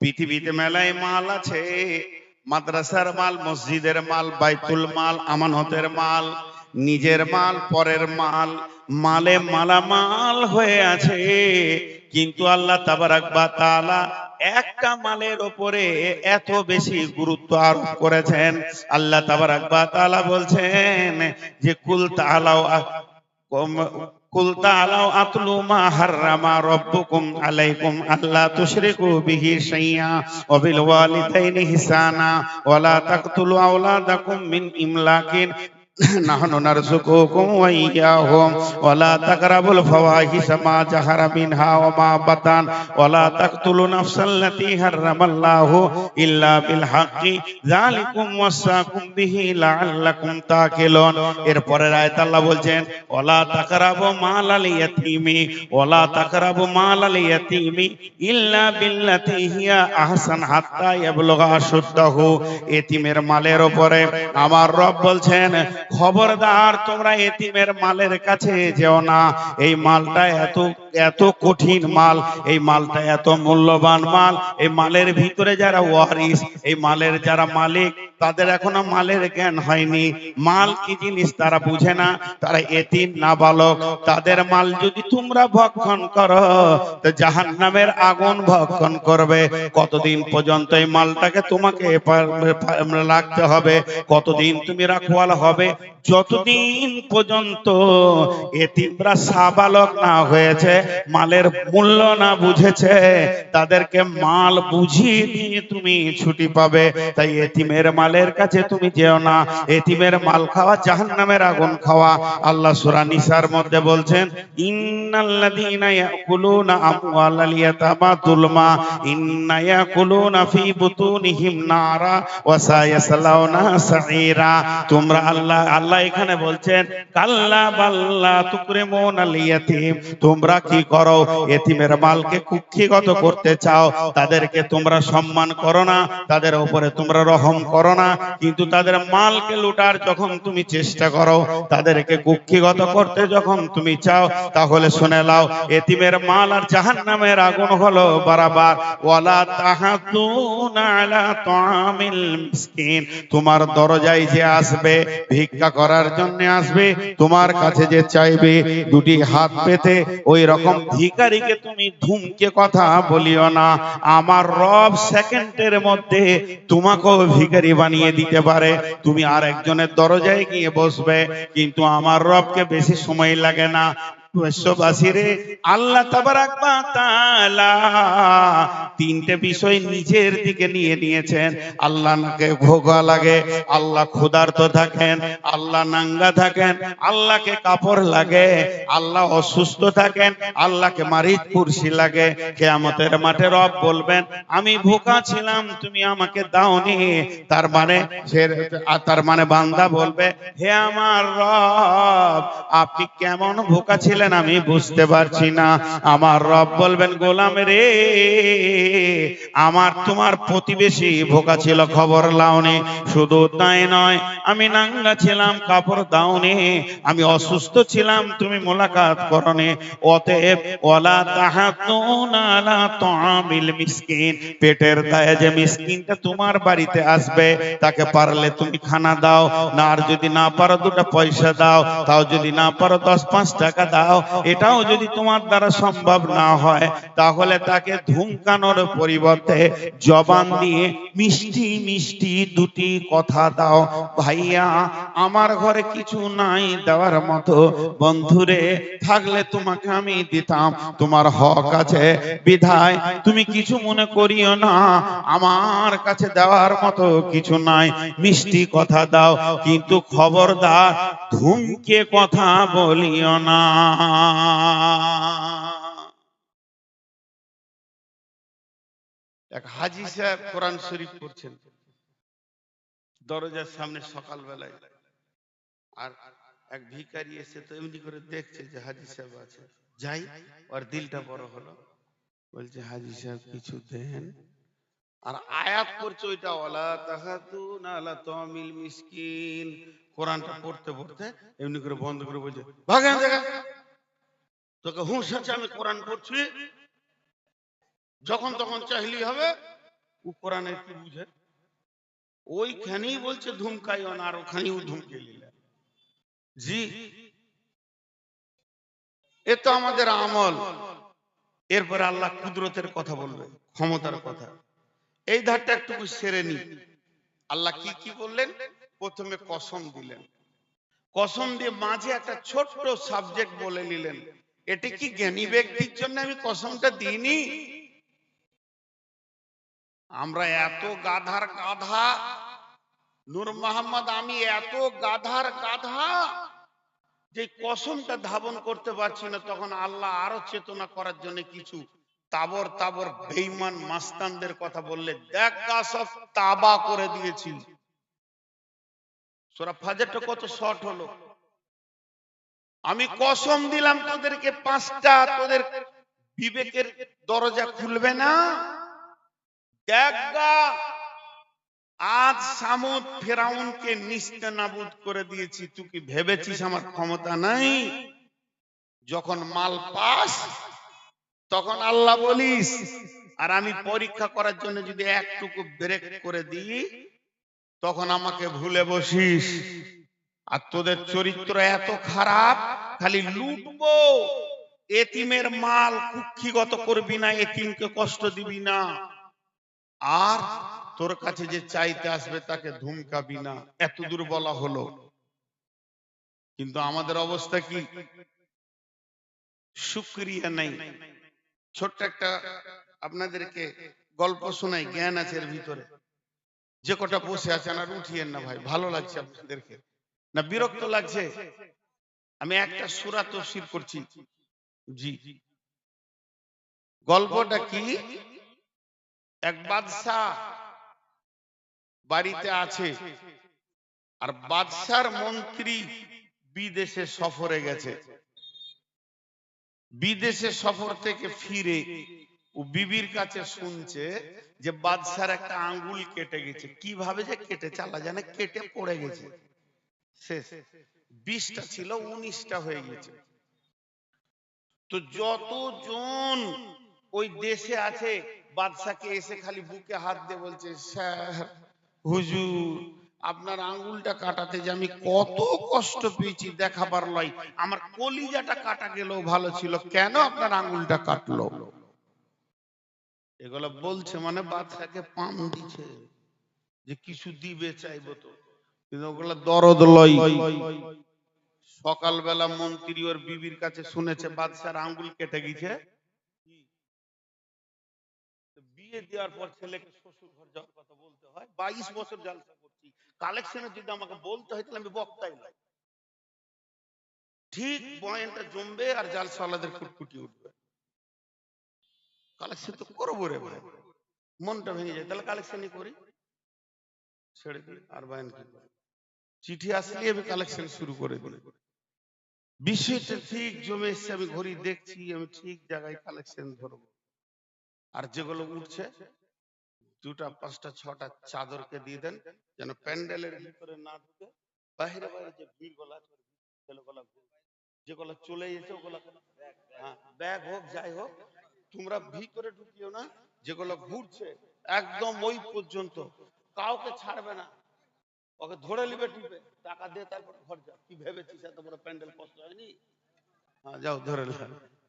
পৃথিবীতে মেলায় মাল আছে, মাদ্রাসার মাল, মসজিদের মাল, বাইতুল মাল, আমানতের মাল, নিজের মাল, পরের মাল, মালে মালামাল হয়ে আছে। কিন্তু আল্লাহ তাবারাক তাআলা একটা মালের ওপরে এত বেশি গুরুত্ব আরোপ করেছেন। আল্লাহ তাবারাক তাআলা বলছেন যে, কুল তাআলাও কুল তাআলাও আতলু মা হাররামা রাব্বুকুম আলাইকুম আল্লা তুশরিকু বিহি শাইয়্যা ওয়া বিল ওয়ালিদাইনি ইহসানা ওয়া লা তাকতুলু نحن نرزقكم وإياهم ولا تقربوا الفواحش ما ظهر منها وما بطن ولا تقتلوا نفس التي حرم الله إلا بالحق ذلكم وصاكم به لعلكم تعقلون এরপরের আয়াত আল্লাহ বলছেন ওলা তাকরাবু মালাল ইয়াতীমি ওলা তাকরাবু মালাল ইয়াতীমি ইল্লা বিল্লাতি হিয়া আহসান হাত্তা ইয়াবলুগা আশুদ্দাহু এতিমের মালের উপরে আমার রব বলছেন খবরদার, তোমরা এতিমের মালের কাছে যেও না। এই মালটা এত এত কঠিন মাল, এই মালটা এত মূল্যবান মাল, এই মালের ভিতরে যারা ওয়ারিস এই মালের যারা মালিক তাদের এখনও মালের জ্ঞান হয়নি। মাল কি জিনিস তারা বুঝে না? তারা এতিম, নাবালক। তাদের মাল যদি তোমরা ভক্ষণ করো, তো জাহান্নামের আগুন ভক্ষণ করবে। কতদিন পর্যন্ত এই মালটাকে তোমাকে রাখতে হবে? কতদিন তুমি রাখওয়াল হবে? যতদিন পর্যন্ত এতিমরা সাবালক না হয়েছে, মালের মূল্য না বুঝেছে, তাদেরকে মাল বুঝিয়ে দিয়ে তুমি ছুটি পাবে। তাই এতিমের মালের কাছে তুমি যেও না, এতিমের মাল খাওয়া জাহান্নামের আগুন খাওয়া। আল্লাহ সূরা নিসার মধ্যে বলছেন, ইন্নাল্লাযীনা ইয়াকুলুনা আমওয়ালাল ইয়াতামা যুলমা, ইন্না ইয়াকুলুনা ফি বুতুনিহিম নারা ওয়া সায়াসলাউনা তোমরা আল্লাহ আল্লাহ এখানে বলছেন, কাল্লা বাল্লা তুকরিমুনাল ইয়াতীম। তোমরা কি করো? এতিমের মালকে কুক্ষিগত করতে চাও, তাদেরকে তোমরা সম্মান করো না, তাদের উপরে তোমরা রহম করো না। কিন্তু তাদের মালকে লুটার যখন তুমি চেষ্টা করো, তাদেরকে কুক্ষিগত করতে যখন তুমি চাও, তাহলে শুনে লাও এতিমের মাল আর জাহান্নামের আগুন হলো বারাবার। ওয়ালা তাহাতুনা আলা তাআমিল মিসকিন, তোমার দরজায় যে আসবে, ভিক্ষা করার জন্য আসবে, তোমার কাছে যে চাইবে, দুটি হাত পেতে ওই রকম ভিখারিকে তুমি ধুমকে কথা বলিও না। আমার রব সেকেন্ডের মধ্যে তোমাকেও ভিখারি বানিয়ে দিতে পারে। তুমি আর একজনের দরজায় গিয়ে বসবে, কিন্তু আমার রবকে বেশি সময় লাগে না। তিনটে বিষয় নিজের দিকে নিয়ে নিয়েছেন। আল্লাহ নাকে ভোগা লাগে, আল্লাহ ক্ষুধার্ত থাকেন, আল্লাহ নাঙ্গা থাকেন, আল্লাহকে কাপড় লাগে, আল্লাহ অসুস্থ থাকেন, আল্লাহকে কুরসি লাগে। কেয়ামতের মাঠে রব বলবেন, আমি ভোকা ছিলাম, তুমি আমাকে দাওনি। তার মানে তার মানে বান্দা বলবে, হে আমার রব, আপনি কেমন ভোকা ছিলেন? আমি বুঝতে পারছি না। আমার রব বলবেন, গোলাম রে, আমার তোমার প্রতিবেশী ভোকা ছিল, খবর লাওনি। শুধু তাই নয়, আমি নাঙ্গা ছিলাম, কাপড় দাওনি। আমি অসুস্থ ছিলাম, তুমি মোলাকাত করনি। অতএব, ওয়ালা তাহাতুনা আলা তাআমিল মিসকিন। পেটের দায়ে যে মিসকিনটা তোমার বাড়িতে আসবে, তাকে পারলে তুমি খানা দাও। না, আর যদি না পারো, দুটো পয়সা দাও। তাও যদি না পারো দশ পাঁচ টাকা দাও। এটাও যদি তোমার দ্বারা সম্ভব না হয়, তাহলে তাকে ধুমকানোর পরিবর্তে জবান দিয়ে মিষ্টি মিষ্টি দুটি কথা দাও। ভাইয়া, আমার ঘরে কিছু নাই দেওয়ার মতো। বন্ধুরে, থাকলে তোমাকে আমি দিতাম। তোমার হক আছে। বিধায়, তুমি কিছু মনে করিও না। আমার কাছে দেওয়ার মতো কিছু নাই। মিষ্টি কথা দাও। কিন্তু খবরদার, ধুমকে কথা বলিও না। এক হাজি সাহেব কোরআন শরীফ পড়ছেন। দরজার সামনে সকালবেলায়। আর এক ভিখারি এসে তো এমনি করে দেখছে যে হাজি সাহেব আছে। যাই ওর দিলটা বড় হলো। বলছে হাজি সাহেব কিছু দেন? আর আয়াত করছে ওইটা ওয়ালা তাহাতুন আলা তামিল মিসকিন। কোরআনটা পড়তে পড়তে এমনি করে বন্ধ করে বলছে ভাগেন দেখা তোকে হুঁশ আছে, আমি কোরআন পড়ছি। যখন তখন চাইলি হবে, ও কোরআনের কি বুঝে? ওইখানেই বলছে ধুমকাইও না, আর ওখানেও ধুমকে নিলেন জি। এ তো আমাদের আমল। এরপরে আল্লাহ কুদরতের কথা বলবে, ক্ষমতার কথা। এই ধারটা একটু সেরে নি। আল্লাহ কি কি বললেন? প্রথমে কসম দিলেন। কসম দিয়ে মাঝে একটা ছোট্ট সাবজেক্ট বলে নিলেন। এটা কি জ্ঞানী ব্যক্তির জন্য আমি কসমটা দিইনি? আমরা এত গাধার গাধা। নূর মোহাম্মদ আমি এত গাধার গাধা যে কসমটা ধাবন করতে পারছি না। তখন আল্লাহ আরও চেতনা করার জন্য কিছু তাবর তাবর বেইমান মাস্তানদের কথা বললে দেখ সব তাবা করে দিয়েছি। সোরা ফাজারটা কত শর্ট হলো। আমি কসম দিলাম, তোদেরকে পাঁচটা তোদের বিবেকের দরজা খুলবে না। আজ সামুদ ফেরাউনকে নিস্তে নাবুদ করে দিয়েছি, তুই কি ভেবেছিস আমার ক্ষমতা নাই? যখন মাল পাস, তখন আল্লাহ বলিস, আর আমি পরীক্ষা করার জন্য যদি একটুকু ব্রেক করে দিই, তখন আমাকে ভুলে বসিস। আর তোদের চরিত্র এত খারাপ, খালি লুটবো। এতিমের মাল কুক্ষিগত করবি না, এতিমকে কষ্ট দিবি না। আর তোর কাছে যে চাইতে আসবে তাকে ধুমকাবি না। এত দূর বলা হলো। কিন্তু আমাদের অবস্থা কি? সুক্রিয়া নাই। ছোট্ট একটা আপনাদেরকে গল্প শোনাই, জ্ঞান আছে এর ভিতরে। যে কটা বসে আছেন আর উঠিয়েন না ভাই, ভালো লাগছে আপনাদেরকে। না, বিরক্ত লাগছে। আমি একটা সুরা তফসির করছি। জি। গল্পটা কি? এক বাদশাহ বাড়িতে আছে আর বাদশার মন্ত্রী বিদেশে সফরে গেছে। বিদেশে সফর থেকে ফিরে ও বিবির কাছে শুনছে যে বাদশার একটা আঙ্গুল কেটে গেছে। কীভাবে যে কেটে চালা জানে, কেটে পড়ে গেছে। শেষ। বিশটা ছিল, উনিশটা হয়ে গেছে তো যতজন ওই দেশে আছে, বাদশাকে এসে খালি বুকে হাত দিয়ে বলছে, স্যার, হুজুর, আপনার আঙ্গুলটা কাটাতে যে আমি কত কষ্ট পেয়েছি দেখাবার লয়। আমার কলিজাটা কাটা গেল ভালো ছিল, কেন আপনার আঙ্গুলটা কাটলো? এগুলো বলছে মানে বাদশাকে পাম দিছে যে কিছু দিবে চাইব তো। কিন্তু ওগুলো দরদ লয়। সকালবেলা মন্ত্রী ওর বিবির কাছে শুনেছে, বাদশার আঙ্গুল কেটে গেছে। বিয়ে দেওয়ার পর ছেলেকে শ্বশুর ঘর যাওয়ার কথা বলতে হয়, বাইশ বছর জালসা করছি। কালেকশনে যদি আমাকে বলতে হয়, তাহলে আমি বক্তাই নাই ঠিক বয়ানটা জমবে আর জালসাওয়ালাদের কুটকুটি উঠবে। কালেকশন তো করব রে ভাই। মনটা ভেঙে যায়, তাহলে কালেকশনই করি। ছেড়ে দিই, আর বয়ান কি করি? চিঠি আসলে আমি কালেকশন শুরু করে দিই। বিষয়টা ঠিক জমে এসছে, আমি ঘড়ি দেখছি, আমি ঠিক জায়গায় কালেকশন ধরবো। আর যেগুলো উঠছে, দুটা, পাঁচটা, ছটা চাদরকে দিয়ে দেন, যেন প্যান্ডেলের ভিতরে না ঢুকে, বাইরে বাইরে যে ভিড়গুলো ছেলেগুলা যেগুলো চলে গেছে ওগুলা হ্যাঁ ব্যাগ হোক, যাই হোক, তোমরা ভিতরে ঢুকিও না, যেগুলো ঘুরছে, একদম ওই পর্যন্ত, কাউকে ছাড়বে না। ওকে ধরে নিবে টিপে টাকা দিয়ে তারপর ঘর যাও কি ভেবেছিস? এত বড় প্যান্ডেল কষ্ট হয়নি? হ্যাঁ যাও ধরে।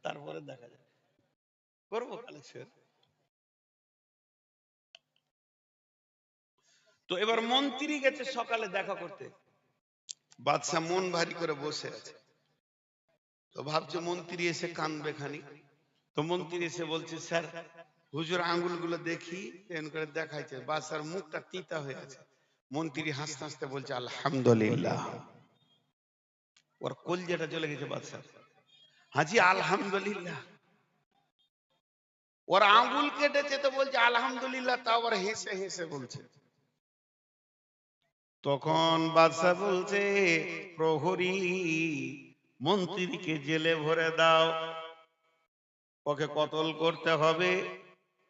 তারপরে দেখা যায় করব কালেকশন তো এবার মন্ত্রী গেছে সকালে দেখা করতে। বাদশাহ মন ভারী করে বসে আছে। তো ভাবছে মন্ত্রী এসে কানবে খানি। তো মন্ত্রী এসে বলছে স্যার হুজুর আঙ্গুলগুলো দেখি করে দেখাইছে। বাদশার মুখটা তিতা হয়ে আছে। মন্ত্রী হাসতে হাসতে বলছে, আলহামদুলিল্লাহ। ওর কলজেটা চলে গেছে বাদশার হাজি, আলহামদুলিল্লাহ। ওর আঙ্গুল কেটেছে তো বলছে, আলহামদুলিল্লাহ। তা আবার হেসে হেসে বলছে। তখন বাদশাহ বলছে, প্রহরী, মন্ত্রীকে জেলে ভরে দাও। ওকে কতল করতে হবে।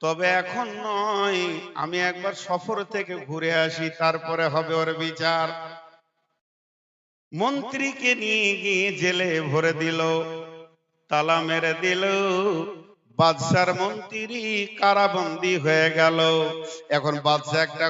তবে এখন নয়। আমি একবার সফর থেকে ঘুরে আসি তারপরে হবে ওর বিচার। মন্ত্রীকে নিয়ে গিয়ে জেলে ভরে দিল তালা মেরে দিল বাদশার মন্ত্রী কারাবন্দি হয়ে গেল। এখন বাদশা একটা